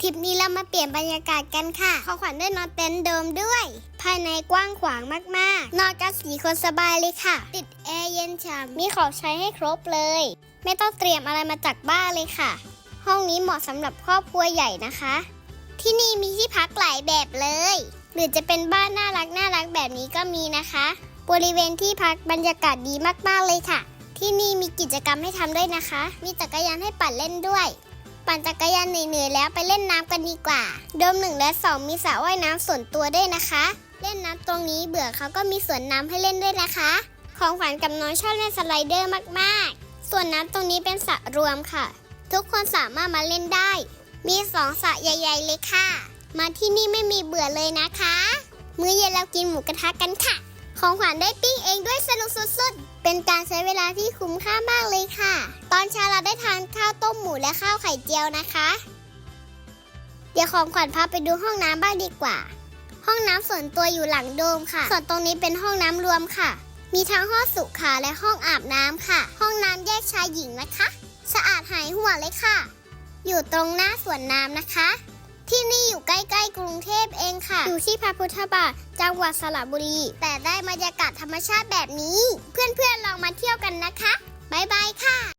ทริปนี้เรามาเปลี่ยนบรรยากาศกันค่ะขอขวัญได้นอนเต็นท์เดิมด้วย ภายในกว้างขวางมากๆ นอนกันสีคนสบายเลยค่ะ ติดแอร์เย็นฉ่ำมีของใช้ให้ครบเลย ไม่ต้องเตรียมอะไรมาจากบ้านเลยค่ะ ห้องนี้เหมาะสำหรับครอบครัวใหญ่นะคะ ที่นี่มีที่พักหลายแบบเลย หรือจะเป็นบ้านน่ารักน่ารักแบบนี้ก็มีนะคะ บริเวณที่พักบรรยากาศดีมากๆเลยค่ะ ที่นี่มีกิจกรรมให้ทำด้วยนะคะ มีจักรยานให้ปั่นเล่นด้วย ปั่นจักรยานเหนื่อยๆแล้วไปเล่นน้ำกันดีกว่า โดมหนึ่งและสองมีสระว่ายน้ำส่วนตัวด้วยนะคะ เล่นน้ำตรงนี้เบื่อเขาก็มีสวนน้ำให้เล่นด้วยนะคะ ของขวัญกับน้องชอบเล่นสไลเดอร์มากๆ ส่วนน้ำตรงนี้เป็นสระรวมค่ะ ทุกคนสามารถมาเล่นได้ มีสองสระใหญ่ ๆ เลยค่ะ มาที่นี่ไม่มีเบื่อเลยนะคะ มื้อเย็นเรากินหมูกระทะกันค่ะ ของขวัญได้ปิ้งเองด้วยสนุกสุดๆ เป็นการใช้เวลาที่คุ้มค่ามากเลยค่ะ ตอนเช้าเราได้ทานข้าวต้มหมูและข้าวไข่เจียวนะคะ เดี๋ยวของขวัญพาไปดูห้องน้ำบ้างดีกว่า ห้องน้ำส่วนตัวอยู่หลังโดมค่ะ ส่วนตรงนี้เป็นห้องน้ำรวมค่ะ มีทั้งห้องสุขาและห้องอาบน้ำค่ะ ห้องน้ำแยกชายหญิงนะคะ สะอาดหายห่วงเลยค่ะ อยู่ตรงหน้าสวนน้ำนะคะ ที่นี่อยู่ใกล้ๆกรุงเทพ ค่ะ อยู่ที่พระพุทธบาทจังหวัดสระบุรี แต่ได้บรรยากาศธรรมชาติแบบนี้ เพื่อนๆลองมาเที่ยว